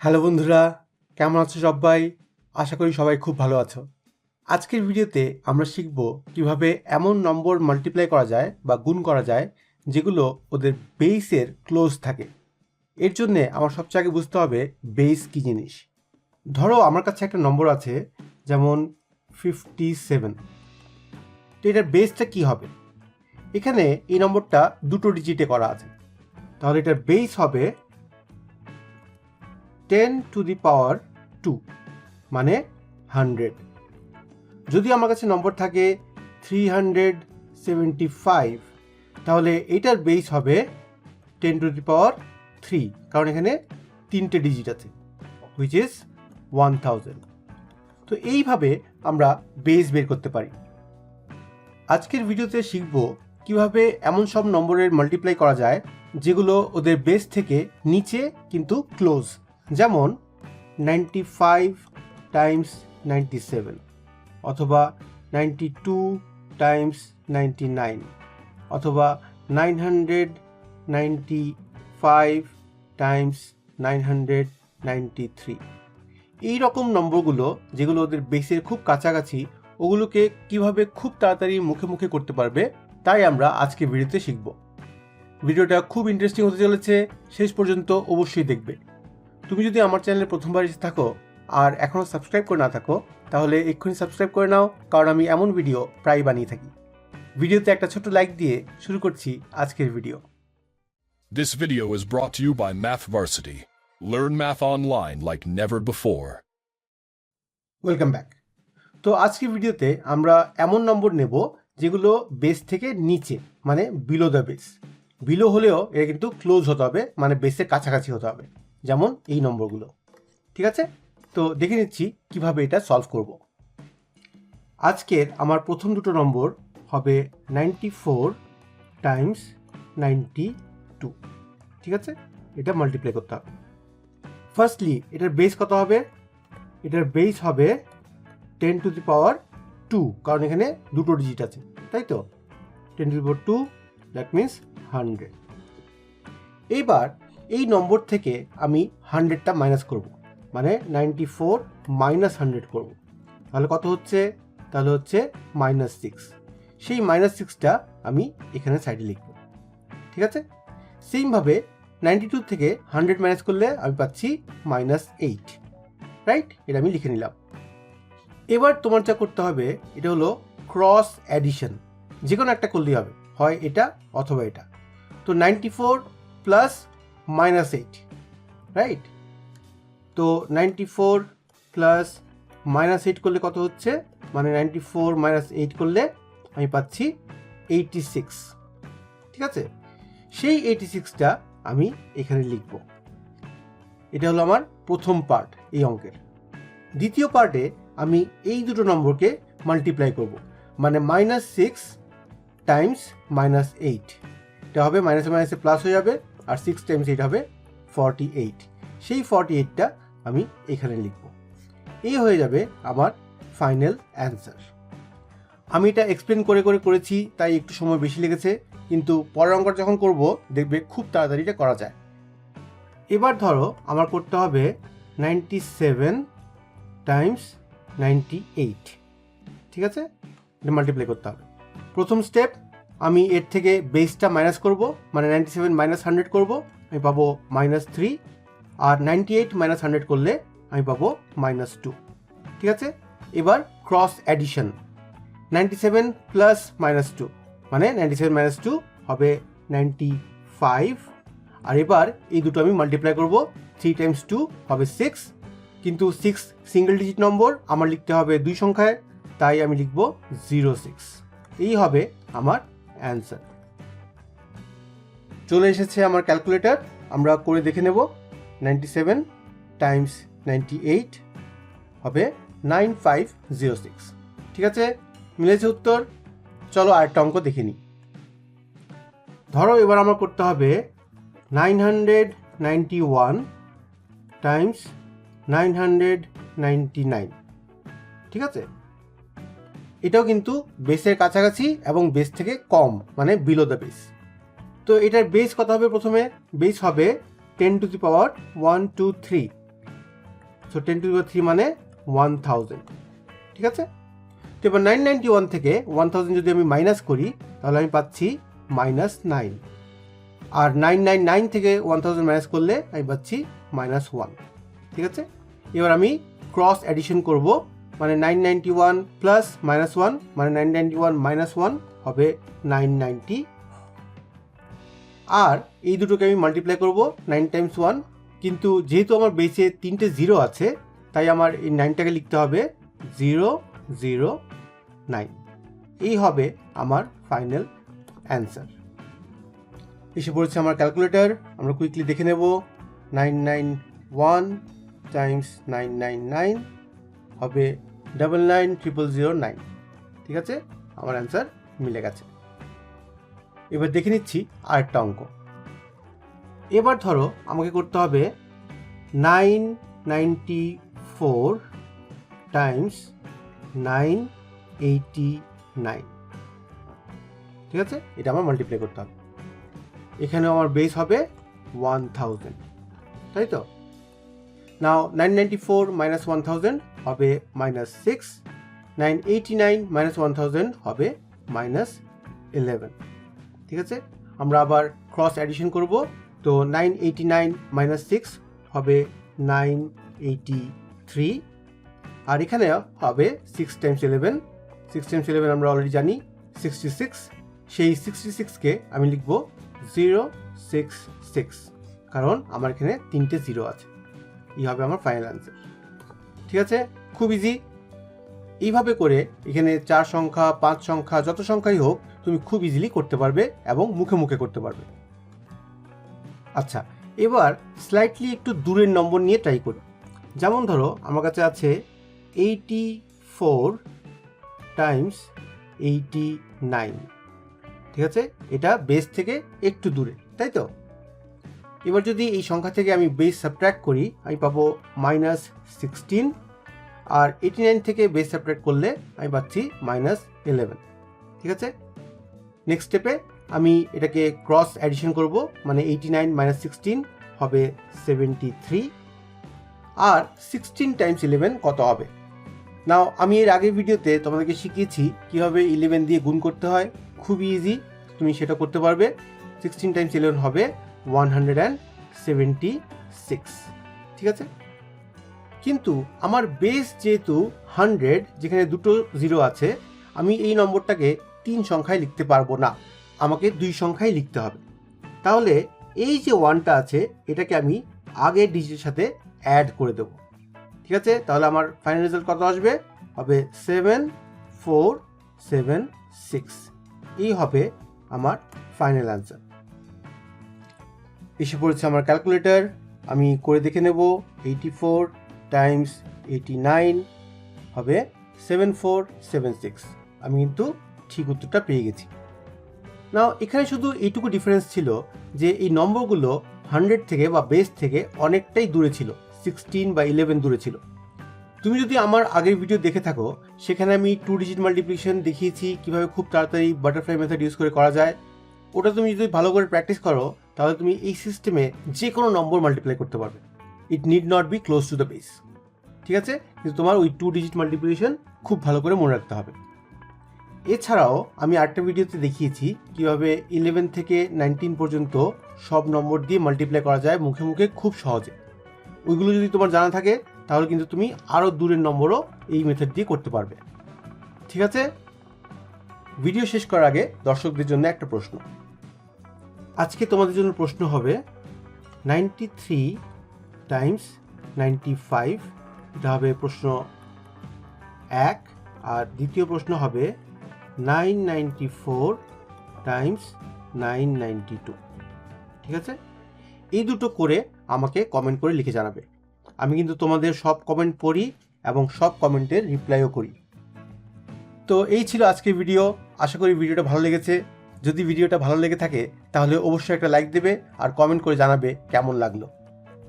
Hello বন্ধুরা, কেমন আছো সবাই? আশা করি সবাই খুব ভালো আছো। আজকের ভিডিওতে আমরা শিখব কীভাবে এমন নম্বর মাল্টিপ্লাই করা যায় বা গুণ করা যায় যেগুলো ওদের বেসের ক্লোজ থাকে। এর জন্যে আমার সবচেয়ে আগে বুঝতে হবে বেস কী জিনিস। ধরো আমার কাছে একটা নম্বর আছে, যেমন ফিফটি সেভেন তো এটার বেসটা কী হবে? এখানে এই নম্বরটা দুটো ডিজিটে করা আছে। তাহলে এটার বেস হবে ten to the power two মানে হান্ড্রেড যদি আমার কাছে নম্বর থাকে থ্রি হান্ড্রেড সেভেন্টি ফাইভ তাহলে এইটার বেস হবে ten to the power three কারণ এখানে তিনটে ডিজিট আছে হুইচ ইজ ওয়ান থাউজেন্ড তো এইভাবে আমরা বেস বের করতে পারি। আজকের ভিডিওতে শিখব কীভাবে এমন সব নম্বরের মাল্টিপ্লাই করা যায়, যেগুলো ওদের বেস থেকে নিচে কিন্তু ক্লোজ যেমন ninety five times ninety seven অথবা ninety two times ninety nine অথবা nine hundred ninety five times nine hundred ninety three এই রকম নম্বরগুলো যেগুলো ওদের বেসের খুব কাছাকাছি, ওগুলোকে কীভাবে খুব তাড়াতাড়ি মুখে মুখে করতে পারবে, তাই আমরা আজকে ভিডিওতে শিখব। ভিডিওটা খুব ইন্টারেস্টিং হতে চলেছে, শেষ পর্যন্ত অবশ্যই দেখবে। তুমি যদি আমার চ্যানেলে প্রথমবার এসে থাকো আর এখনও সাবস্ক্রাইব করে না থাকো তাহলে এক্ষুনি সাবস্ক্রাইব করে নাও কারণ আমি এমন ভিডিও প্রায় বানিয়ে থাকি। ভিডিওতে একটা ছোট লাইক দিয়ে শুরু করছি আজকের video This video is brought to you by Math Varsity. Learn math online like never before. Welcome back তো আজকের ভিডিওতে আমরা এমন নম্বর নেব যেগুলো বেস থেকে নিচে মানে বিলো দ্য বেস বিলো হলেও এটা কিন্তু ক্লোজ হতে হবে মানে বেসের কাছাকাছি হতে হবে। যেমন এই নম্বরগুলো। ঠিক আছে? তো দেখে নিচ্ছি কীভাবে এটা সলভ করব। আজকের আমার প্রথম দুটো নম্বর হবে ninety four times ninety two ঠিক আছে? এটা মাল্টিপ্লাই করতে হবে। ফার্স্টলি এটার বেস কত হবে? এটার বেস হবে ten to the power two কারণ এখানে দুটো ডিজিট আছে, তাই তো? Ten to the power two that means hundred এইবার এই নম্বর থেকে আমি হান্ড্রেডটা মাইনাস করব। মানে নাইনটি ফোর মাইনাস হান্ড্রেড করব। তাহলে কত হচ্ছে? তাহলে হচ্ছে মাইনাস সিক্স সেই মাইনাস সিক্সটা আমি এখানে সাইডে লিখব। ঠিক আছে? সেমভাবে নাইনটি টু থেকে হান্ড্রেড মাইনাস করলে আমি পাচ্ছি মাইনাস এইট রাইট এটা আমি লিখে নিলাম। এবার তোমার যা করতে হবে, এটা হলো ক্রস অ্যাডিশন যে কোনো একটা করলেই হবে। হয় এটা অথবা এটা। তো ninety four plus minus eight right তো ninety four plus minus eight করলে কত হচ্ছে? মানে নাইনটি ফোর মাইনাস এইট করলে আমি পাচ্ছি এইটটি সিক্স ঠিক আছে? সেই এইটি সিক্সটা আমি এখানে লিখব। এটা হলো আমার প্রথম পার্ট এই অঙ্কের। দ্বিতীয় পার্টে আমি এই দুটো নম্বরকে মাল্টিপ্লাই করব। মানে minus six times minus eight এটা হবে মাইনাসে মাইনাসে প্লাস হয়ে যাবে। আর সিক্স টাইমস এইট হবে ফর্টি এইট সেই ফর্টি এইটটা আমি এখানে লিখব। এই হয়ে যাবে আমার ফাইনাল অ্যান্সার আমি এটা এক্সপ্লেন করে করে করেছি, তাই একটু সময় বেশি লেগেছে, কিন্তু পরের অঙ্কটা যখন করব, দেখবে খুব তাড়াতাড়ি এটা করা যায়। এবার ধরো আমার করতে হবে ninety seven times ninety eight ঠিক আছে? এটা মাল্টিপ্লাই করতে হবে। প্রথম স্টেপ আমি এর থেকে বেসটা মাইনাস করব মানে নাইনটি সেভেন মাইনাস হান্ড্রেড করব, আমি পাবো মাইনাস থ্রি আর নাইনটি এইট মাইনাস হান্ড্রেড করলে আমি পাবো মাইনাস টু ঠিক আছে? এবার cross addition ninety seven plus minus two মানে নাইনটি সেভেন মাইনাস টু হবে নাইনটি ফাইভ আর এবার এই দুটো আমি মাল্টিপ্লাই করব থ্রি টাইমস টু হবে সিক্স কিন্তু সিক্স সিঙ্গেল ডিজিট নম্বর আমার লিখতে হবে দুই সংখ্যায়, তাই আমি লিখব জিরো সিক্স এই হবে আমার অ্যান্সার। চলে এসেছে আমার ক্যালকুলেটর। আমরা করে দেখে নেব। Ninety seven times ninety eight হবে নাইন ফাইভ জিরো সিক্স। ঠিক আছে? মিলেছে উত্তর? চলো আরেকটা অঙ্ক দেখে নিই। ধরো এবার আমার করতে হবে nine hundred ninety one times nine hundred ninety nine. ঠিক আছে? এটাও কিন্তু বেসের কাছাকাছি এবং বেস থেকে কম মানে বিলো দ্য বেস তো এটার বেস কত হবে প্রথমে? বেস হবে ten to the power one two three so ten to the power three মানে ওয়ান থাউজেন্ড ঠিক আছে? তো এবার নাইন নাইনটি ওয়ান থেকে ওয়ান থাউজেন্ড যদি আমি মাইনাস করি, তাহলে আমি পাচ্ছি মাইনাস নাইন আর নাইন নাইন নাইন থেকে ওয়ান থাউজেন্ড মাইনাস করলে আমি পাচ্ছি মাইনাস ওয়ান ঠিক আছে? এবার আমি ক্রস অ্যাডিশন করব মানে nine ninety one plus minus one মানে nine ninety one minus one হবে নাইন নাইনটি আর এই দুটোকে আমি মাল্টিপ্লাই করব নাইন টাইমস ওয়ান কিন্তু যেহেতু আমার বেসে তিনটে জিরো আছে, তাই আমার এই নাইনটাকে লিখতে হবে জিরো জিরো নাইন এই হবে আমার ফাইনাল অ্যান্সার এসে পড়েছে আমার ক্যালকুলেটর আমরা কুইকলি দেখে নেব। Nine nine one times nine nine nine হবে double nine triple zero nine ঠিক আছে? আমার অ্যান্সার মিলে গেছে। এবার দেখে নিচ্ছি আরেকটা অঙ্ক। এবার ধরো আমাকে করতে হবে nine ninety four times nine eighty nine ঠিক আছে? এটা আমার মাল্টিপ্লাই করতে হবে। এখানে আমার বেস হবে ওয়ান থাউজেন্ড তাই তো? Now nine ninety four minus one thousand হবে minus six nine eighty nine minus one thousand হবে মাইনাস ইলেভেন ঠিক আছে? আমরা আবার ক্রস অ্যাডিশন করব। তো nine eighty nine minus six হবে নাইন এইটি থ্রি আর এখানে হবে six times eleven six times eleven আমরা অলরেডি জানি সিক্সটি সিক্স সেই সিক্সটি সিক্সকে আমি লিখব জিরো সিক্স সিক্স কারণ আমার এখানে তিনটে জিরো আছে। এই হবে আমার ফাইনাল অ্যান্সার ঠিক আছে? খুব ইজি এইভাবে করে এখানে চার সংখ্যা, পাঁচ সংখ্যা, যত সংখ্যাই হোক, তুমি খুব ইজিলি করতে পারবে এবং মুখে মুখে করতে পারবে। আচ্ছা এবার স্লাইটলি একটু দূরের নম্বর নিয়ে ট্রাই করি। যেমন ধরো, আমার কাছে আছে eighty four times eighty nine ঠিক আছে? এটা বেস থেকে একটু দূরে, তাই তো? এবার যদি এই সংখ্যা থেকে আমি বেস সাবট্র্যাক্ট করি, আমি পাবো মাইনাস সিক্সটিন আর এইটি নাইন থেকে বেস সাবট্র্যাক্ট করলে আমি পাচ্ছি মাইনাস ইলেভেন ঠিক আছে? নেক্সট স্টেপে আমি এটাকে ক্রস অ্যাডিশন করব মানে এইটি নাইন মাইনাস সিক্সটিন হবে সেভেন্টি থ্রি আর সিক্সটিন টাইমস ইলেভেন কত হবে? নাও আমি এর আগের ভিডিওতে তোমাদেরকে শিখিয়েছি কীভাবে ইলেভেন দিয়ে গুণ করতে হয়। খুবই ইজি তুমি সেটা করতে পারবে। সিক্সটিন টাইমস ইলেভেন হবে one hundred and seventy six ঠিক আছে? কিন্তু আমার বেস যেহেতু হান্ড্রেড যেখানে দুটো জিরো আছে, আমি এই নম্বরটাকে তিন সংখ্যায় লিখতে পারব না। আমাকে দুই সংখ্যায় লিখতে হবে। তাহলে এই যে ওয়ানটা আছে, এটাকে আমি আগের ডিজিটের সাথে অ্যাড করে দেবো। ঠিক আছে? তাহলে আমার ফাইনাল রেজাল্ট কত আসবে? হবে সেভেন ফোর সেভেন সিক্স এই হবে আমার ফাইনাল অ্যান্সার এসে পড়েছে আমার ক্যালকুলেটর আমি করে দেখে নেব eighty four times eighty nine হবে সেভেন ফোর সেভেন সিক্স আমি কিন্তু ঠিক উত্তরটা পেয়ে গেছি। না এখানে শুধু এইটুকু ডিফারেন্স ছিল যে এই নম্বরগুলো হান্ড্রেড থেকে বা বেস থেকে অনেকটাই দূরে ছিল সিক্সটিন বা ইলেভেন দূরে ছিল। তুমি যদি আমার আগের ভিডিও দেখে থাকো, সেখানে আমি টু ডিজিট মাল্টিপ্লিকেশন দেখিয়েছি, কীভাবে খুব তাড়াতাড়ি বাটারফ্লাই মেথড ইউজ করে করা যায়। ওটা তুমি যদি ভালো করে প্র্যাকটিস করো তাহলে তুমি এই সিস্টেমে যে কোনো নম্বর মাল্টিপ্লাই করতে পারবে। It need not be close to the base ঠিক আছে? কিন্তু তোমার ওই টু ডিজিট মাল্টিপ্লিকেশন খুব ভালো করে মনে রাখতে হবে। এছাড়াও আমি আরেকটা ভিডিওতে দেখিয়েছি কীভাবে ইলেভেন থেকে নাইনটিন পর্যন্ত সব নম্বর দিয়ে মাল্টিপ্লাই করা যায় মুখে মুখে খুব সহজে। ওইগুলো যদি তোমার জানা থাকে, তাহলে কিন্তু তুমি আরও দূরের নম্বরও এই মেথড দিয়ে করতে পারবে। ঠিক আছে? ভিডিও শেষ করার আগে দর্শকদের জন্য একটা প্রশ্ন। আজকে তোমাদের জন্য প্রশ্ন হবে ninety three times ninety five এটা হবে প্রশ্ন এক, আর দ্বিতীয় প্রশ্ন হবে nine ninety four times nine ninety two ঠিক আছে? এই দুটো করে আমাকে কমেন্ট করে লিখে জানাবে। আমি কিন্তু তোমাদের সব কমেন্ট পড়ি এবং সব কমেন্টের রিপ্লাইও করি। তো এই ছিল আজকের ভিডিও আশা করি ভিডিওটা ভালো লেগেছে। যদি ভিডিওটা ভালো লেগে থাকে, তাহলে অবশ্যই একটা লাইক দেবে আর কমেন্ট করে জানাবে কেমন লাগল।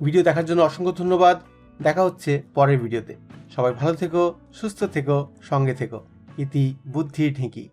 ভিডিও দেখার জন্য অসংখ্য ধন্যবাদ। দেখা হচ্ছে পরের ভিডিওতে। সবাই ভালো থেকো, সুস্থ থেকো, সঙ্গে থেকো। ইতি বুদ্ধি ঢেঁকি।